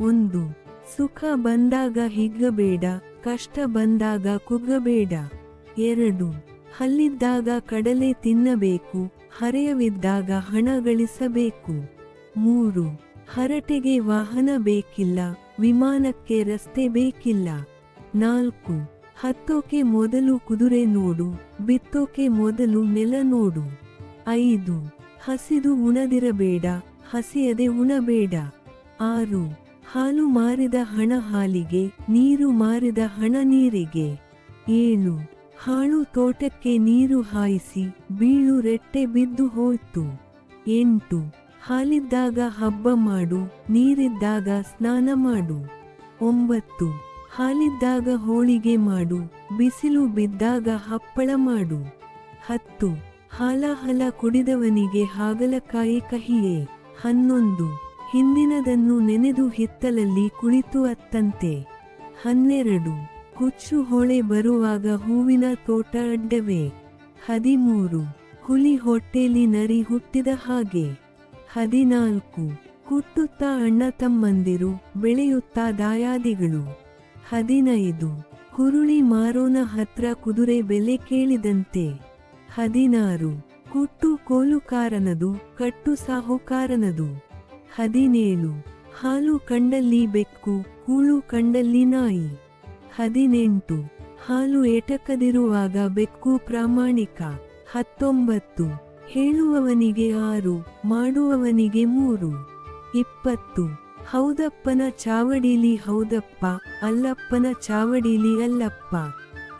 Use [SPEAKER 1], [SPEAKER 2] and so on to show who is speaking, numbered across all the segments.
[SPEAKER 1] ಒಂದು, ಸುಖ ಬಂದಾಗ ಹಿಗ್ಗಬೇಡ, ಕಷ್ಟ ಬಂದಾಗ ಕುಗ್ಗಬೇಡ. ಎರಡು, ಹಲ್ಲಿದ್ದಾಗ ಕಡಲೆ ತಿನ್ನಬೇಕು, ಹರೆಯವಿದ್ದಾಗ ಹಣ ಗಳಿಸಬೇಕು. ಮೂರು, ಹರಟೆಗೆ ವಾಹನ ಬೇಕಿಲ್ಲ, ವಿಮಾನಕ್ಕೆ ರಸ್ತೆ ಬೇಕಿಲ್ಲ. ನಾಲ್ಕು, ಹತ್ತೋಕೆ ಮೊದಲು ಕುದುರೆ ನೋಡು, ಬಿತ್ತೋಕೆ ಮೊದಲು ನೆಲ ನೋಡು. ಐದು, ಹಸಿದು ಉಣದಿರಬೇಡ, ಹಸಿಯದೆ ಉಣಬೇಡ. ಆರು ಹಾಲು ಮಾರಿದ ಹಣ ಹಾಲಿಗೆ, ನೀರು ಮಾರಿದ ಹಣ ನೀರಿಗೆ. ಏಳು. ಹಾಳು ತೋಟಕ್ಕೆ ನೀರು ಹಾಯಿಸಿ, ಬೀಳು ರೆಟ್ಟೆ ಬಿದ್ದು ಹೋಯ್ತು. ಎಂಟು. ಹಾಲಿದ್ದಾಗ ಹಬ್ಬ ಮಾಡು, ನೀರಿದ್ದಾಗ ಸ್ನಾನ ಮಾಡು. ಒಂಬತ್ತು. ಹಾಲಿದ್ದಾಗ ಹೋಳಿಗೆ ಮಾಡು, ಬಿಸಿಲು ಬಿದ್ದಾಗ ಹಪ್ಪಳ ಮಾಡು. ಹತ್ತು. ಹಾಲಾಹಲ ಕುಡಿದವನಿಗೆ ಹಾಗಲಕಾಯಿ ಕಹಿಯೇ. ಹನ್ನೊಂದು. ಹಿಂದಿನದನ್ನು ನೆನೆದು ಹಿತ್ತಲಲ್ಲಿ ಕುಳಿತು ಅತ್ತಂತೆ. ಹನ್ನೆರಡು. ಹುಚ್ಚು ಹೊಳೆ ಬರುವಾಗ ಹೂವಿನ ತೋಟ ಅಡ್ಡವೇ. ಹದಿಮೂರು. ಹುಲಿ ಹೊಟ್ಟೆಲಿ ನರಿ ಹುಟ್ಟಿದ ಹಾಗೆ. ಹದಿನಾಲ್ಕು. ಕುಟ್ಟುತ್ತಾ ಅಣ್ಣ ತಮ್ಮಂದಿರು ಬೆಳೆಯುತ್ತಾ ದಾಯಾದಿಗಳು. ಹದಿನೈದು. ಹುರುಳಿ ಮಾರೋನ ಹತ್ರ ಕುದುರೆ ಬೆಲೆ ಕೇಳಿದಂತೆ. ಹದಿನಾರು. ಕುಟ್ಟು ಕೋಲುಕಾರನದು ಕಟ್ಟು ಸಾಹುಕಾರನದು. ಹದಿನೇಳು. ಹಾಲು ಕಂಡಲ್ಲಿ ಬೆಕ್ಕು ಹೂಳು ಕಂಡಲ್ಲಿ ನಾಯಿ. ಹದಿನೆಂಟು. ಹಾಲು ಎಟಕದಿರುವಾಗ ಬೆಕ್ಕು ಪ್ರಾಮಾಣಿಕ. ಹತ್ತೊಂಬತ್ತು. ಹೇಳುವವನಿಗೆ ಆರು, ಮಾಡುವವನಿಗೆ ಮೂರು. ಇಪ್ಪತ್ತು. ಹೌದಪ್ಪನ ಚಾವಡಿಲಿ ಹೌದಪ್ಪ, ಅಲ್ಲಪ್ಪನ ಚಾವಡಿಲಿ ಅಲ್ಲಪ್ಪ.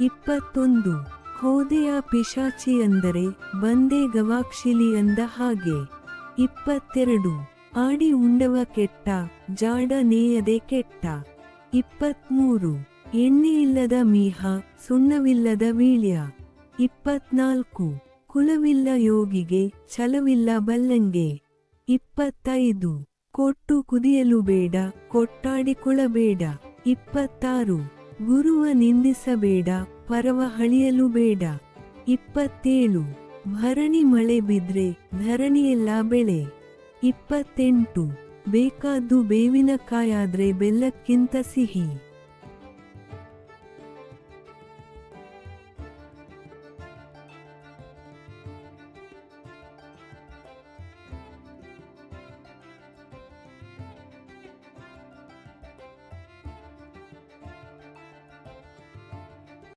[SPEAKER 1] ಇಪ್ಪತ್ತೊಂದು. ಹೋದೆಯ ಪಿಶಾಚಿ ಅಂದರೆ ಬಂದೆ ಗವಾಕ್ಷಿಲಿ ಅಂದ ಹಾಗೆ. ಇಪ್ಪತ್ತೆರಡು. ಆಡಿ ಉಂಡವ ಕೆಟ್ಟ ಜಾಡ ನೇಯದೆ ಕೆಟ್ಟ. ಇಪ್ಪತ್ಮೂರು. ಎಣ್ಣೆ ಇಲ್ಲದ ಮೀಹ, ಸುಣ್ಣವಿಲ್ಲದ ವೀಳ್ಯ. ಇಪ್ಪತ್ನಾಲ್ಕು. ಕುಲವಿಲ್ಲ ಯೋಗಿಗೆ, ಛಲವಿಲ್ಲ ಬಲ್ಲಂಗೆ. ಇಪ್ಪತ್ತೈದು. ಕೊಟ್ಟು ಕುದಿಯಲು ಬೇಡ, ಕೊಟ್ಟಾಡಿಕೊಳ್ಳಬೇಡ. ಇಪ್ಪತ್ತಾರು. ಗುರುವ ನಿಂದಿಸಬೇಡ, ಪರವ ಹಳಿಯಲು ಬೇಡ. ಇಪ್ಪತ್ತೇಳು. ಭರಣಿ ಮಳೆ ಬಿದ್ರೆ, ಧರಣಿಯೆಲ್ಲ ಬೆಳೆ. ಇಪ್ಪತ್ತೆಂಟು. ಬೇಕಾದ್ದು ಬೇವಿನಕಾಯಾದ್ರೆ ಬೆಲ್ಲಕ್ಕಿಂತ ಸಿಹಿ.